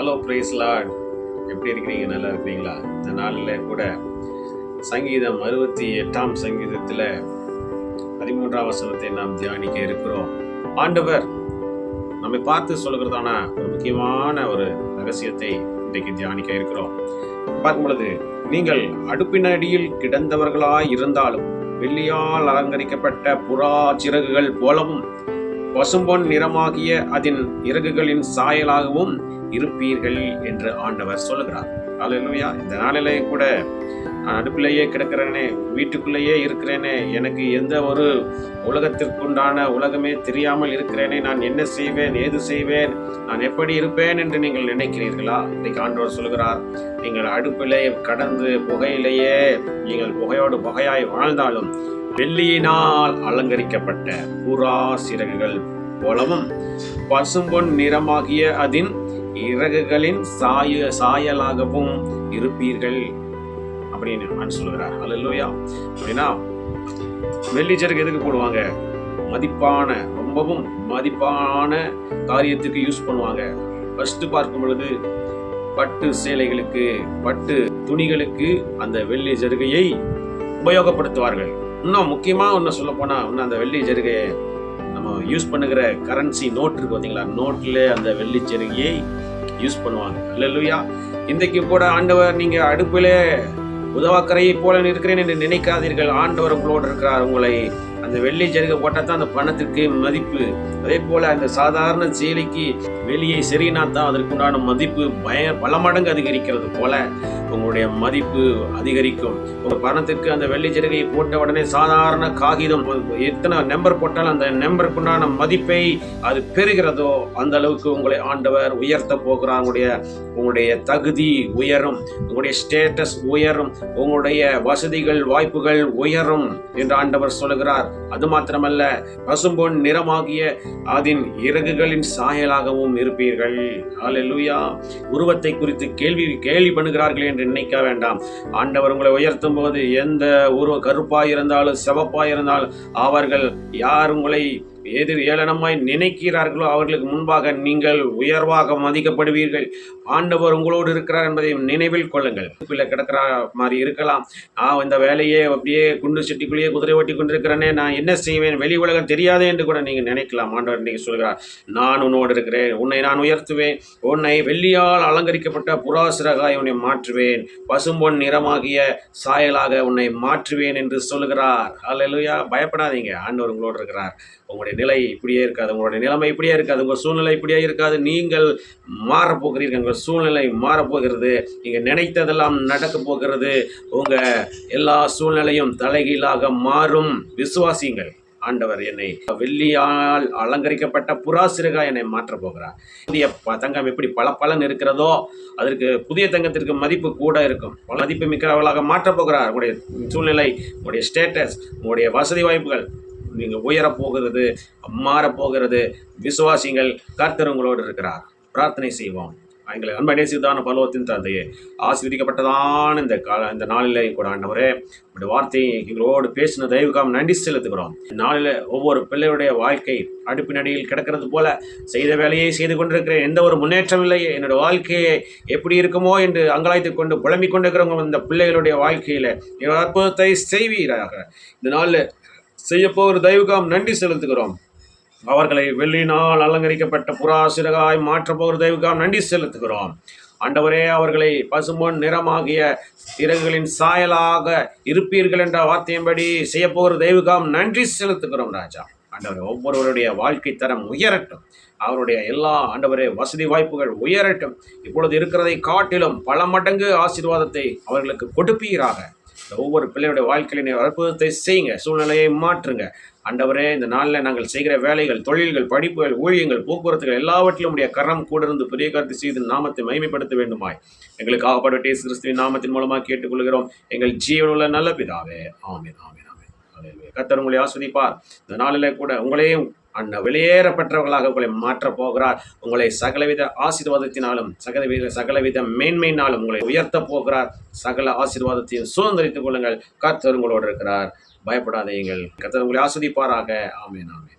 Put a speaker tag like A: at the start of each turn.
A: Hello price Lord எப்படி இருக்கிறீங்க? நல்லா இருக்கிறீங்களா? இந்த நாளில் கூட சங்கீதம் அறுபத்தி எட்டாம் சங்கீதத்தில் பதிமூன்றாம் வசனத்தை நாம் தியானிக்க இருக்கிறோம். ஆண்டவர் நம்மை பார்த்து சொல்கிறதான ஒரு முக்கியமான ஒரு ரகசியத்தை இன்றைக்கு தியானிக்க இருக்கிறோம். பார்க்கும் பொழுது நீங்கள் அடுப்பினடியில் கிடந்தவர்களாய் இருந்தாலும் வெள்ளியால் அலங்கரிக்கப்பட்ட புறா சிறகுகள் போலவும் பசும்பொன் நிறமாகிய அதன் இறகுகளின் சாயலாகவும் இருப்பீர்கள் என்று ஆண்டவர் சொல்லுகிறார். அல்லையா இந்த நாளிலேயே கூட நான் அடுப்பிலேயே கிடக்கிறேனே வீட்டுக்குள்ளேயே இருக்கிறேனே எனக்கு எந்த ஒரு உலகத்திற்குண்டான உலகமே தெரியாமல் இருக்கிறேனே நான் என்ன செய்வேன் ஏது செய்வேன் நான் எப்படி இருப்பேன் என்று நீங்கள் நினைக்கிறீர்களா? இன்றைக்கு ஆண்டவர் சொல்கிறார் நீங்கள் அடுப்பிலே கடந்து புகையிலேயே நீங்கள் புகையோடு புகையாய் வாழ்ந்தாலும் வெள்ளியினால் அலங்கரிக்கப்பட்ட புறா சிறகுகள் போலவும் பசும்பொன் நிறமாகிய அதன் இறகுகளின் சாய சாயலாகவும் இருப்பீர்கள் அப்படின்னு நான் சொல்லுகிறார். அல்லையா அப்படின்னா வெள்ளி சரக்கு எதுக்கு போடுவாங்க? மதிப்பான ரொம்பவும் மதிப்பான காரியத்துக்கு யூஸ் பண்ணுவாங்க. ஃபர்ஸ்ட் பார்க்கும் பொழுது பட்டு சேலைகளுக்கு பட்டு துணிகளுக்கு அந்த வெள்ளி ஜருகையை உபயோகப்படுத்துவார்கள். இன்னும் முக்கியமாக ஒன்று சொல்ல போனால் இன்னும் அந்த வெள்ளி ஜெருகையை நம்ம யூஸ் பண்ணுகிற கரன்சி நோட் இருக்கு பார்த்தீங்களா நோட்டில் அந்த வெள்ளி ஜெருகையை யூஸ் பண்ணுவாங்க. இல்லையா இன்றைக்கு கூட ஆண்டவர் நீங்கள் அடுப்பில் உதவாக்கரையை போல இருக்கிறேன் என்று நினைக்காதீர்கள். ஆண்டவர் உங்களோடு இருக்கிறார். உங்களை அந்த வெள்ளி ஜருகை போட்டால் தான் அந்த பணத்திற்கு மதிப்பு. அதே போல் அந்த சாதாரண சேலைக்கு வெளியே சரினா தான் அதற்குண்டான மதிப்பு பய பல மடங்கு அதிகரிக்கிறது போல உங்களுடைய மதிப்பு அதிகரிக்கும். உங்கள் பணத்திற்கு அந்த வெள்ளி ஜருகையை போட்ட உடனே சாதாரண காகிதம் எத்தனை நம்பர் போட்டாலும் அந்த நம்பருக்குண்டான மதிப்பை அது பெறுகிறதோ அந்த அளவுக்கு உங்களை ஆண்டவர் உயர்த்த போகிறார். உங்களுடைய உங்களுடைய தகுதி உயரும் உங்களுடைய ஸ்டேட்டஸ் உயரும் உங்களுடைய வசதிகள் வாய்ப்புகள் உயரும் என்று ஆண்டவர் சொல்லுகிறார். அது மாத்திரமல்ல பசும்பொன் நிறமாகிய அதன் இறகுகளின் சாயலாகவும் இருப்பீர்கள். அல்லேலூயா உருவத்தை குறித்து கேள்வி கேள்வி பண்ணுகிறார்கள் என்று நினைக்க வேண்டாம். ஆண்டவர் உங்களை உயர்த்தும் போது எந்த உருவ கருப்பாய் இருந்தாலும் செவப்பாய் இருந்தாலும் அவர்கள் யார் உங்களை எதிர் ஏளனமாய் நினைக்கிறார்களோ அவர்களுக்கு முன்பாக நீங்கள் உயர்வாக மதிக்கப்படுவீர்கள். ஆண்டவர் உங்களோடு இருக்கிறார் என்பதை நினைவில் கொள்ளுங்கள். பிள்ளை கிடக்கிற மாதிரி இருக்கலாம். நான் இந்த வேலையே அப்படியே குண்டு சட்டிக்குள்ளேயே குதிரை ஓட்டி கொண்டிருக்கிறேனே நான் என்ன செய்வேன்? வெளி உலகம் தெரியாதே என்று கூட நீங்கள் நினைக்கலாம். ஆண்டவர் நீங்கள் சொல்கிறார் நான் உன்னோடு இருக்கிறேன். உன்னை நான் உயர்த்துவேன். உன்னை வெள்ளியால் அலங்கரிக்கப்பட்ட புராசிரகாய் உன்னை மாற்றுவேன். பசும்பொன் நிறமாகிய சாயலாக உன்னை மாற்றுவேன் என்று சொல்லுகிறார். அல்லையா பயப்படாதீங்க. ஆண்டவர் உங்களோடு இருக்கிறார். உங்களுடைய நிலை இப்படியே இருக்காது உங்களுடைய நிலைமை இப்படியே இருக்காது உங்கள் சூழ்நிலை இப்படியே இருக்காது. நீங்கள் மாறப்போகிறீர்கள் உங்கள் சூழ்நிலை மாறப்போகிறது. நீங்கள் நினைத்ததெல்லாம் நடக்க போகிறது. உங்கள் எல்லா சூழ்நிலையும் தலைகீழாக மாறும். விசுவாசிங்கள் ஆண்டவர் என்னை வெள்ளியால் அலங்கரிக்கப்பட்ட புறா சிறுகா என்னை மாற்றப் போகிறார். புதிய ப- தங்கம் எப்படி பல பலன் இருக்கிறதோ அதற்கு புதிய தங்கத்திற்கு மதிப்பு கூட இருக்கும். மதிப்பு மிக்கவர்களாக மாற்றப் போகிறார். உங்களுடைய சூழ்நிலை உங்களுடைய ஸ்டேட்டஸ் உங்களுடைய வசதி வாய்ப்புகள். நீங்கள் உயரப் போகிறது மாறப் போகிறது. விசுவாசிங்கள் கர்த்தர் உங்களோடு இருக்கிறார். பிரார்த்தனை செய்வோம். எங்களை அன்பனே சிறுதான பலவத்தின் தந்தையே ஆசீர்வதிக்கப்பட்டதான இந்த கால இந்த நாளிலே கூட ஆண்டவரே உடைய வார்த்தையை எங்களோடு பேசின தயவுக்காக நன்றி செலுத்துகிறோம். இந்த நாளில் ஒவ்வொரு பிள்ளையுடைய வாழ்க்கை அடுப்பினடியில் கிடக்கிறது போல செய்த வேலையை செய்து கொண்டிருக்கிறேன். எந்த ஒரு முன்னேற்றம் இல்லை என்னோட வாழ்க்கையை எப்படி இருக்குமோ என்று அங்கலாய்த்து கொண்டு புலம்பிக் கொண்டிருக்கிறவங்க இந்த பிள்ளைகளுடைய வாழ்க்கையில் அற்புதத்தை செய்வீராக. இந்த நாளில் செய்யப்போகிற தெய்வுக்காம் நன்றி செலுத்துகிறோம். அவர்களை வெள்ளினால் அலங்கரிக்கப்பட்ட புறா சிறகாய் மாற்றப்போகிற தெய்வுக்காம் நன்றி செலுத்துகிறோம். ஆண்டவரே அவர்களை பசும்பொன் நிறமாகிய இறகுகளின் சாயலாக இருப்பீர்கள் என்ற வார்த்தையின்படி செய்யப்போகிற தெய்வுக்காம் நன்றி செலுத்துகிறோம் ராஜா. ஆண்டவரே ஒவ்வொருவருடைய வாழ்க்கை தரம் உயரட்டும். அவருடைய எல்லா ஆண்டவரே வசதி வாய்ப்புகள் உயரட்டும். இப்பொழுது இருக்கிறதை காட்டிலும் பல மடங்கு ஆசீர்வாதத்தை அவர்களுக்கு கொடுப்பீராக. ஒவ்வொரு பிள்ளையுடைய வாழ்க்கையில நீர் அற்புதத்தை செய்யுங்க சூழ்நிலையை மாற்றுங்க. அண்டவரே இந்த நாளில் நாங்கள் செய்கிற வேலைகள் தொழில்கள் படிப்புகள் ஊழியங்கள் போக்குவரத்துகள் எல்லாவற்றிலும் உடைய கரம் கூட இருந்து பெரிய கருத்து செய்து நாமத்தை மகிமைப்படுத்த வேண்டுமாய். எங்களுக்காகப்பட்ட கிறிஸ்துவின் நாமத்தின் மூலமாக கேட்டுக்கொள்கிறோம். எங்கள் ஜீவனுள்ள நல்ல பிதாவே. ஆமீன் ஆமீன் ஆமீன். கத்தர் உங்களை ஆஸ்வதிப்பார். இந்த நாளில் கூட உங்களையும் அண்ண வெளியேறப்பட்டவர்களாக உங்களை மாற்றப் போகிறார். உங்களை சகலவித ஆசீர்வாதத்தினாலும் சகலவித சகலவித மேன்மையினாலும் உங்களை உயர்த்த போகிறார். சகல ஆசீர்வாதத்தையும் சுதந்திரித்துக் கொள்ளுங்கள். கத்தர் உங்களோடு இருக்கிறார். பயப்படாதீங்கள் கத்தர் உங்களை ஆஸ்வதிப்பாராக. ஆமேன் ஆமேன்.